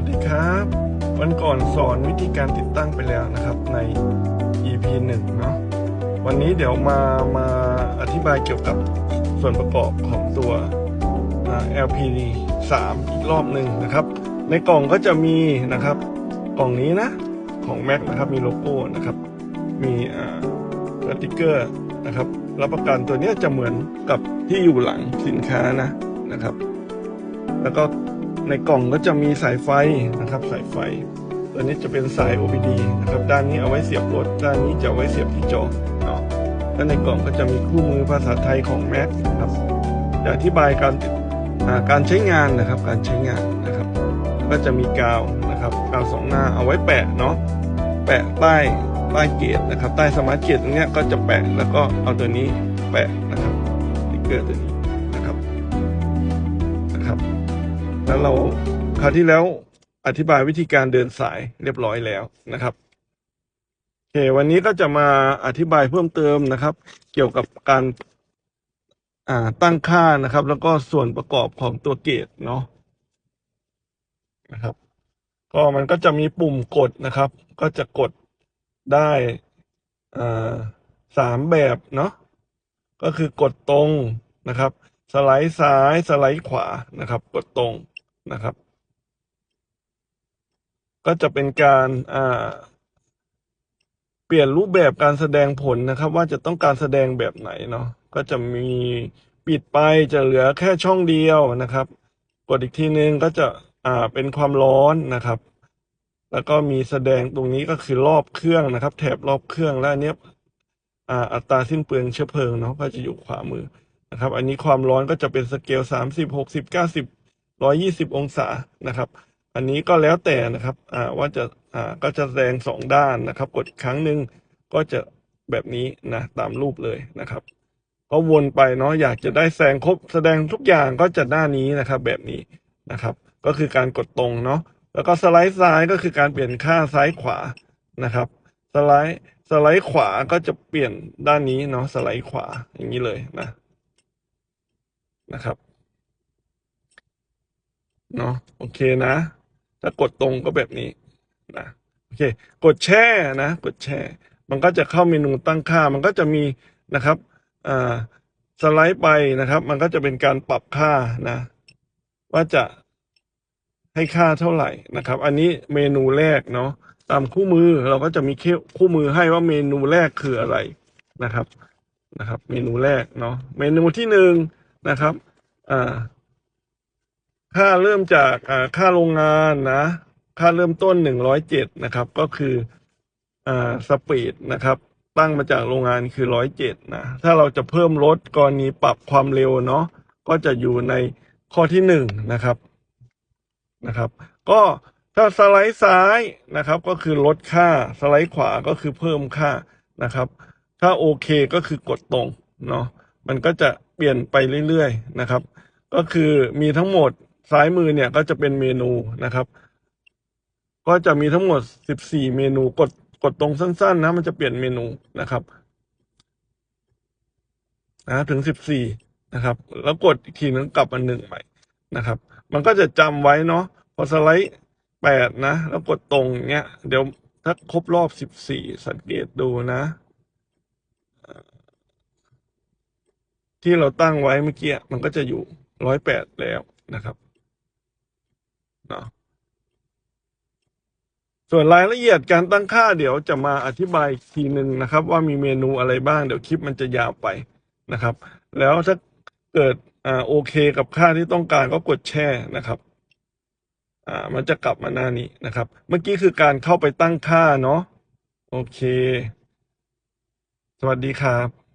วัสดีครับ วันก่อนสอนวิธีการติดตั้งไปแล้วนะครับใน EP 1เนาะวันนี้เดี๋ยวมามาอธิบายเกี่ยวกับส่วนประกอบของตัว LPD 3อีกรอบหนึ่งนะครับ ในกล่องก็จะมีนะครับ กล่องนี้นะของ Mac นะครับมีโลโก้นะครับ มีอ่าสติกเกอร์นะครับรับประกันตัวนี้จะเหมือนกับที่อยู่หลังสินค้านะนะครับ แล้วก็ ในกล่องก็จะมีสายไฟนะครับ สายไฟ ตัวนี้จะเป็นสาย OBD นะครับ ด้านนี้เอาไว้เสียบรถ ด้านนี้จะเอาไว้เสียบที่จอเนาะแล้วในกล่องก็จะมีคู่มือภาษาไทยของ Mac นะครับจะอธิบายการการใช้งานนะครับ การใช้งานนะครับ ก็จะมีกาวนะครับ กาวสองหน้าเอาไว้แปะเนาะ แปะใต้ใต้เกตนะครับ ใต้สมาร์ทเกตตรงเนี้ยก็จะแปะแล้วก็เอาตัวนี้แปะนะครับสติ๊กเกอร์ตัวนี้ แล้วเราคราวที่แล้วอธิบายวิธีการเดินสายเรียบร้อยแล้วนะครับโอเควันนี้ก็จะมาอธิบายเพิ่มเติมนะครับ เกี่ยวกับการตั้งค่านะครับ แล้วก็ส่วนประกอบของตัวเกตเนาะนะครับ ก็มันก็จะมีปุ่มกดนะครับ ก็จะกดได้สามแบบเนาะก็คือกดตรงนะครับ สไลด์ซ้ายสไลด์ขวานะครับ กดตรง นะครับ ก็จะเป็นการอ่าเปลี่ยนรูปแบบการแสดงผลนะครับ ว่าจะต้องการแสดงแบบไหนเนาะก็จะมีปิดไปจะเหลือแค่ช่องเดียวนะครับ กดอีกทีนึงก็จะอ่าเป็นความร้อนนะครับ แล้วก็มีแสดงตรงนี้ก็คือรอบเครื่องนะครับ แถบรอบเครื่องและอันเนี้ยอ่าอัตราสิ้นเปลืองเชื้อเพลิงเนาะก็จะอยู่ขวามือนะครับ อันนี้ความร้อนก็จะเป็นสเกลสามสิบหกสิบเก้าสิบ ร้อยี่สิบองศานะครับ อันนี้ก็แล้วแต่นะครับอ่าว่าจะอ่าก็จะแสดงสองด้านนะครับ กดอีกครั้งหนึ่งก็จะแบบนี้นะตามรูปเลยนะครับก็วนไปเนาะอยากจะได้แสงครบแสดงทุกอย่างก็จะหน้านี้นะครับ แบบนี้นะครับ ก็คือการกดตรงเนาะแล้วก็สไลด์ซ้ายก็คือการเปลี่ยนค่าซ้ายขวานะครับ สไลด์สไลด์ขวาก็จะเปลี่ยนด้านนี้เนาะสไลด์ขวาอย่างนี้เลยนะนะครับ เนาะโอเคนะ ถ้ากดตรงก็แบบนี้นะโอเค กดแช่นะ กดแช่ มันก็จะเข้าเมนูตั้งค่า มันก็จะมีนะครับอ่าสไลด์ไปนะครับ มันก็จะเป็นการปรับค่านะ ว่าจะให้ค่าเท่าไหร่นะครับ อันนี้เมนูแรกเนาะตามคู่มือเราก็จะมีคู่มือให้ว่าเมนูแรกคืออะไรนะครับนะครับ เมนูแรกเนาะเมนูที่หนึ่งนะครับอ่า ค่าเริ่มจากอ่าค่าโรงงานนะ ค่าเริ่มต้นหนึ่งร้อยเจ็ดนะครับ ก็คืออ่าสปีดนะครับ ตั้งมาจากโรงงานคือร้อยเจ็ดนะ ถ้าเราจะเพิ่มลดกรณีปรับความเร็วเนาะก็จะอยู่ในข้อที่หนึ่งนะครับนะครับ ก็ถ้าสไลด์ซ้ายนะครับ ก็คือลดค่าสไลด์ขวาก็คือเพิ่มค่านะครับ ถ้าโอเคก็คือกดตรงเนาะมันก็จะเปลี่ยนไปเรื่อยๆนะครับ ก็คือมีทั้งหมด ซ้ายมือเนี่ยก็จะเป็นเมนูนะครับ ก็จะมีทั้งหมด 14 เมนูกดกดตรงสั้น ๆ นะ มันจะเปลี่ยนเมนูนะครับนะถึง 14 นะครับ แล้วกดอีกทีนึงกลับมาหนึ่งใหม่นะครับ มันก็จะจำไว้เนาะพอสไลด์แปดนะ แล้วกดตรงเนี้ยเดี๋ยวถ้าครบรอบ 14 สังเกตดูนะ ที่เราตั้งไว้เมื่อกี้มันก็จะอยู่ร้อยแปดแล้วนะครับ นาะส่วนรายละเอียดการตั้งค่าเดี๋ยวจะมาอธิบายอีกทีหนึ่งนะครับ ว่ามีเมนูอะไรบ้างเดี๋ยวคลิปมันจะยาวไปนะครับ แล้วถ้าเกิดอ่าโอเคกับค่าที่ต้องการก็กดแช่นะครับอ่ามันจะกลับมาหน้านี้นะครับ เมื่อกี้คือการเข้าไปตั้งค่าเนาะโอเค สวัสดีครับ